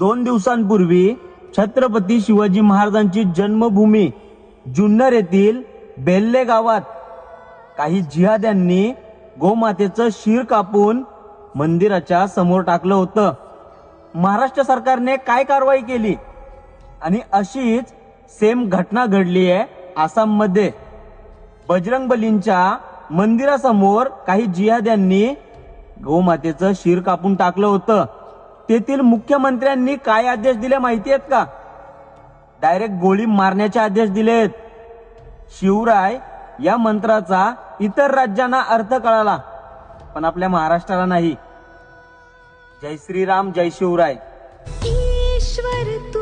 दोन दिवसांपूर्वी छत्रपती शिवाजी महाराजांची जन्मभूमी जुन्नर येथील बेल्ले गावात काही जिहाद्यांनी गोमातेचं शिर कापून मंदिराच्या समोर टाकलं होतं. महाराष्ट्र सरकारने काय कारवाई केली? आणि अशीच सेम घटना घडली आहे आसाममध्ये. बजरंग बलींच्या मंदिरासमोर काही जिहाद्यांनी गोमातेचं शिर कापून टाकलं होतं. तेथील मुख्यमंत्र्यांनी काय आदेश दिले माहिती आहेत का? डायरेक्ट गोळी मारण्याचे आदेश दिलेत. शिवराय या मंत्राचा इतर राज्यांना अर्थ कळाला पण आपल्या महाराष्ट्राला नाही. जय श्रीराम जय शिवराय. ईश्वर तू